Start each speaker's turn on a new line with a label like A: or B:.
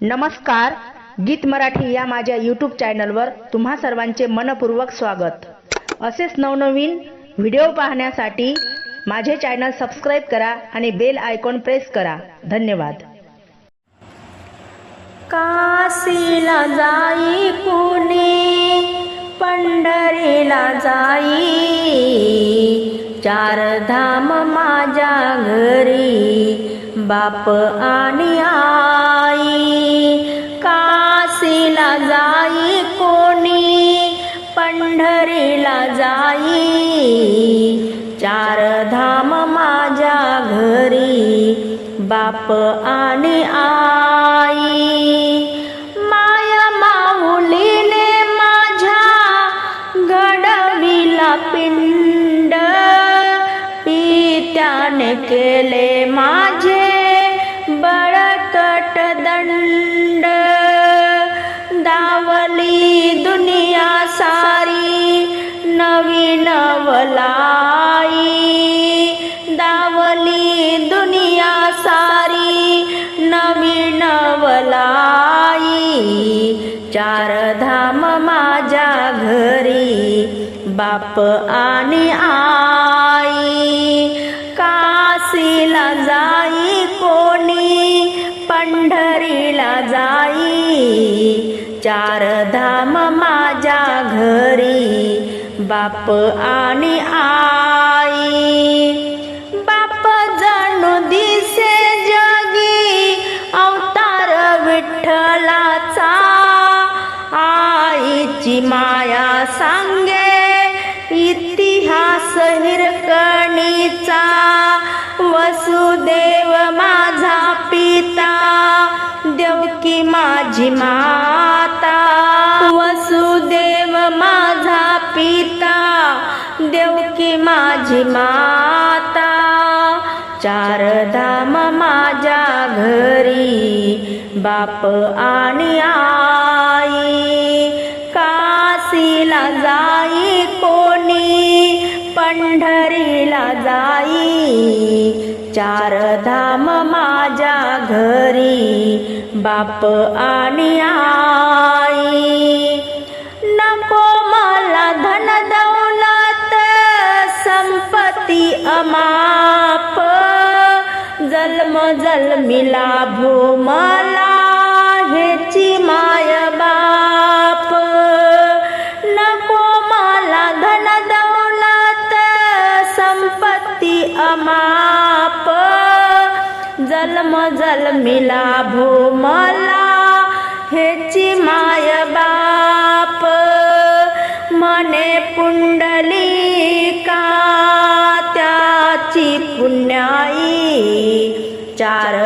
A: नमस्कार गीत मराठी या माझ्या यूट्यूब चॅनलवर तुम्हा सर्वांचे मनपूर्वक स्वागत. असेच नवनवीन व्हिडिओ पाहण्यासाठी माझे चॅनल सबस्क्राईब करा आणि बेल आयकॉन प्रेस करा. धन्यवाद.
B: काशीला जाई कुणी पंढरीला जाई. चार धाम माझ्या घरी बाप आणि आ जाई कोणी? पंढरीला जाई. चार धाम माझ्या घरी बाप आणि आई. माया माऊलीने माझ्या घडविला पिंड. पित्याने केले माझे लाई दावली दुनिया सारी नवी नवलाई चार धाम माझ्या घरी बाप आणि आई काशीला जाई कोणी पंढरीला जाई चार धाम माझ्या घरी बाप आणि आई. बाप जणू दिसे जगी अवतार विठ्ठलाचा. आईची माया सांगे इतिहास हिरकणीचा. वसुदेव माझा पिता देवकी माझी माता. वसुदेव मा पिता देवकी माझी माता चार धाम माझ्या घरी बाप आणि आई. काशीला जाई कोणी पंढरीला जाई. चार धाम माझ्या घरी बाप आणि आई. संपत्ती अमाप. जन्म जन्मिला भूमला हेची माय बाप. नको मला धन दौलत संपत्ती अमाप. जन्म जन्मिला भूमला